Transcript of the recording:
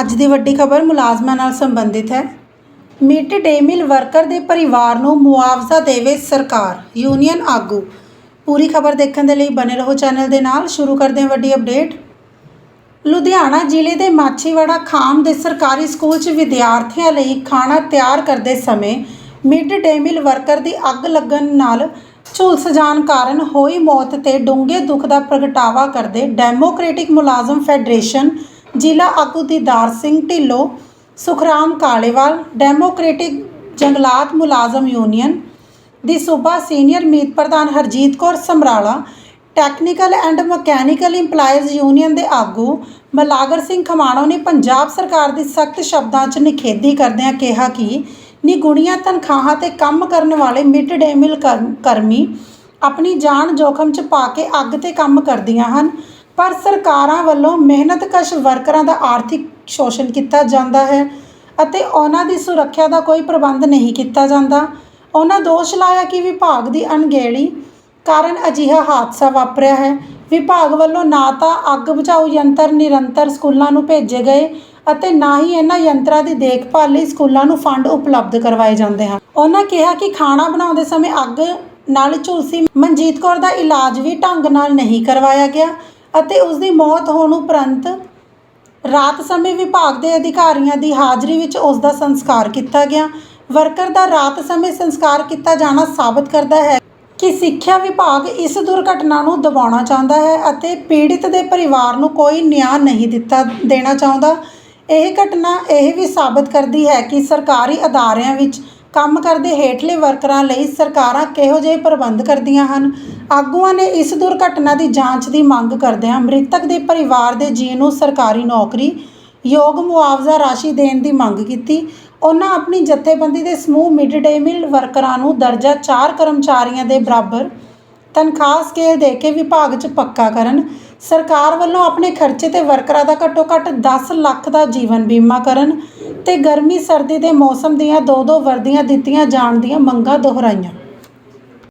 ਅੱਜ ਦੀ ਵੱਡੀ ਖਬਰ ਮੁਲਾਜ਼ਮਾਂ ਨਾਲ ਸੰਬੰਧਿਤ ਹੈ। ਮਿਡ ਡੇ ਮੀਲ ਵਰਕਰ ਦੇ ਪਰਿਵਾਰ ਨੂੰ ਮੁਆਵਜ਼ਾ ਦੇਵੇ ਸਰਕਾਰ, ਯੂਨੀਅਨ ਆਗੂ। ਪੂਰੀ ਖਬਰ ਦੇਖਣ ਦੇ ਲਈ ਬਨੇ ਰਹੋ ਚੈਨਲ ਦੇ ਨਾਲ। ਸ਼ੁਰੂ ਕਰਦੇ ਹਾਂ ਵੱਡੀ ਅਪਡੇਟ। ਲੁਧਿਆਣਾ ਜ਼ਿਲ੍ਹੇ ਦੇ ਮਾਛੀਵਾੜਾ ਖਾਮ ਦੇ ਸਰਕਾਰੀ ਸਕੂਲ 'ਚ ਵਿਦਿਆਰਥੀਆਂ ਲਈ ਖਾਣਾ ਤਿਆਰ ਕਰਦੇ ਸਮੇਂ ਮਿਡ ਡੇ ਮੀਲ ਵਰਕਰ ਦੀ ਅੱਗ ਲੱਗਣ ਨਾਲ ਝੁਲਸ ਜਾਣ ਕਾਰਨ ਹੋਈ ਮੌਤ ਤੇ ਡੂੰਘੇ ਦੁੱਖ ਦਾ ਪ੍ਰਗਟਾਵਾ ਕਰਦੇ ਡੈਮੋਕ੍ਰੈਟਿਕ ਮੁਲਾਜ਼ਮ ਫੈਡਰੇਸ਼ਨ ਜ਼ਿਲ੍ਹਾ ਆਗੂ ਦੀਦਾਰ ਸਿੰਘ ਢਿੱਲੋਂ, ਸੁਖਰਾਮ ਕਾਲੇਵਾਲ ਡੈਮੋਕ੍ਰੈਟਿਕ ਜੰਗਲਾਤ ਮੁਲਾਜ਼ਮ ਯੂਨੀਅਨ ਦੀ ਸੂਬਾ ਸੀਨੀਅਰ ਮੀਤ ਪ੍ਰਧਾਨ Harjit Kaur Samrala, technical and mechanical EMPLOYEES union ਦੇ ਆਗੂ ਮਲਾਗਰ ਸਿੰਘ ਖਮਾਣੋ ਨੇ ਪੰਜਾਬ ਸਰਕਾਰ ਦੀ ਸਖਤ ਸ਼ਬਦਾਂ 'ਚ ਨਿਖੇਧੀ ਕਰਦਿਆਂ ਕਿਹਾ ਕਿ ਨਿਗੁਣੀਆਂ ਤਨਖਾਹਾਂ ਤੇ ਕੰਮ ਕਰਨ ਵਾਲੇ ਮਿਡ ਡੇ ਮੀਲ ਕਰਮ- ਕਰਮੀ ਆਪਣੀ ਜਾਨ ਜੋਖਮ 'ਚ ਪਾ ਕੇ ਅੱਗ ਤੇ ਕੰਮ ਕਰਦੀਆਂ ਹਨ। ਪਰ ਸਰਕਾਰਾਂ ਵੱਲੋਂ ਮਿਹਨਤਕਸ਼ ਵਰਕਰਾਂ ਦਾ ਆਰਥਿਕ ਸ਼ੋਸ਼ਣ ਕੀਤਾ ਜਾਂਦਾ ਹੈ ਅਤੇ ਉਹਨਾਂ ਦੀ ਸੁਰੱਖਿਆ ਦਾ ਕੋਈ ਪ੍ਰਬੰਧ ਨਹੀਂ ਕੀਤਾ ਜਾਂਦਾ। ਉਹਨਾਂ ਦੋਸ਼ ਲਾਇਆ ਕਿ ਵਿਭਾਗ ਦੀ ਅਣਗਹਿਲੀ ਕਾਰਨ ਅਜਿਹਾ ਹਾਦਸਾ ਵਾਪਰਿਆ ਹੈ। ਵਿਭਾਗ ਵੱਲੋਂ ਨਾ ਤਾਂ ਅੱਗ ਬੁਝਾਊ ਯੰਤਰ ਨਿਰੰਤਰ ਸਕੂਲਾਂ ਨੂੰ ਭੇਜੇ ਗਏ ਅਤੇ ਨਾ ਹੀ ਇਹਨਾਂ ਯੰਤਰਾਂ ਦੀ ਦੇਖਭਾਲ ਲਈ ਸਕੂਲਾਂ ਨੂੰ ਫੰਡ ਉਪਲਬਧ ਕਰਵਾਏ ਜਾਂਦੇ ਹਨ। ਉਹਨਾਂ ਕਿਹਾ ਕਿ ਖਾਣਾ ਬਣਾਉਂਦੇ ਸਮੇਂ ਅੱਗ ਨਾਲ ਝੁਲਸੀ ਮਨਜੀਤ ਕੌਰ ਦਾ ਇਲਾਜ ਵੀ ਢੰਗ ਨਾਲ ਨਹੀਂ ਕਰਵਾਇਆ ਗਿਆ। ਅਤੇ ਉਸ ਦੀ ਮੌਤ ਹੋਣ ਉਪਰੰਤ ਰਾਤ ਸਮੇਂ ਵਿਭਾਗ ਦੇ ਅਧਿਕਾਰੀਆਂ ਦੀ ਹਾਜ਼ਰੀ ਵਿੱਚ ਉਸ ਦਾ ਸੰਸਕਾਰ ਕੀਤਾ ਗਿਆ। ਵਰਕਰ ਦਾ ਰਾਤ ਸਮੇਂ ਸੰਸਕਾਰ ਕੀਤਾ ਜਾਣਾ ਸਾਬਤ ਕਰਦਾ ਹੈ ਕਿ ਸਿੱਖਿਆ ਵਿਭਾਗ ਇਸ ਦੁਰਘਟਨਾ ਨੂੰ ਦਬਾਉਣਾ ਚਾਹੁੰਦਾ ਹੈ ਅਤੇ ਪੀੜਿਤ ਦੇ ਪਰਿਵਾਰ ਨੂੰ ਕੋਈ ਨਿਆਂ ਨਹੀਂ ਦਿੱਤਾ ਦੇਣਾ ਚਾਹੁੰਦਾ। ਇਹ ਘਟਨਾ ਇਹ ਵੀ ਸਾਬਤ ਕਰਦੀ ਹੈ ਕਿ ਸਰਕਾਰੀ ਅਦਾਰਿਆਂ ਵਿੱਚ ਕੰਮ ਕਰਦੇ ਹੇਠਲੇ ਵਰਕਰਾਂ ਲਈ ਸਰਕਾਰਾਂ ਕਿਹੋ ਜਿਹੇ ਪ੍ਰਬੰਧ ਕਰਦੀਆਂ ਹਨ। ਆਗੂਆਂ ਨੇ ਇਸ ਦੁਰਘਟਨਾ ਦੀ ਜਾਂਚ ਦੀ ਮੰਗ ਕਰਦਿਆਂ ਮ੍ਰਿਤਕ ਦੇ ਪਰਿਵਾਰ ਦੇ ਜੀ ਨੂੰ ਸਰਕਾਰੀ ਨੌਕਰੀ, ਯੋਗ ਮੁਆਵਜ਼ਾ ਰਾਸ਼ੀ ਦੇਣ ਦੀ ਮੰਗ ਕੀਤੀ। ਉਹਨਾਂ ਆਪਣੀ ਜਥੇਬੰਦੀ ਦੇ ਸਮੂਹ ਮਿਡ ਡੇ ਮੀਲ ਵਰਕਰਾਂ ਨੂੰ ਦਰਜਾ 4 ਕਰਮਚਾਰੀਆਂ ਦੇ ਬਰਾਬਰ ਤਨਖਾਹ ਸਕੇਲ ਦੇ ਕੇ ਵਿਭਾਗ 'ਚ ਪੱਕਾ ਕਰਨ, ਸਰਕਾਰ ਵੱਲੋਂ ਆਪਣੇ ਖਰਚੇ ਤੇ ਵਰਕਰਾਂ ਦਾ ਘੱਟੋ ਘੱਟ 10 ਲੱਖ ਦਾ ਜੀਵਨ ਬੀਮਾ ਕਰਨ ਤੇ ਗਰਮੀ, ਸਰਦੀ ਦੇ ਮੌਸਮ ਦੀਆਂ ਦੋ ਦੋ ਵਰਦੀਆਂ ਦਿੱਤੀਆਂ ਜਾਣ ਦੀਆਂ ਮੰਗਾਂ ਦੁਹਰਾਈਆਂ।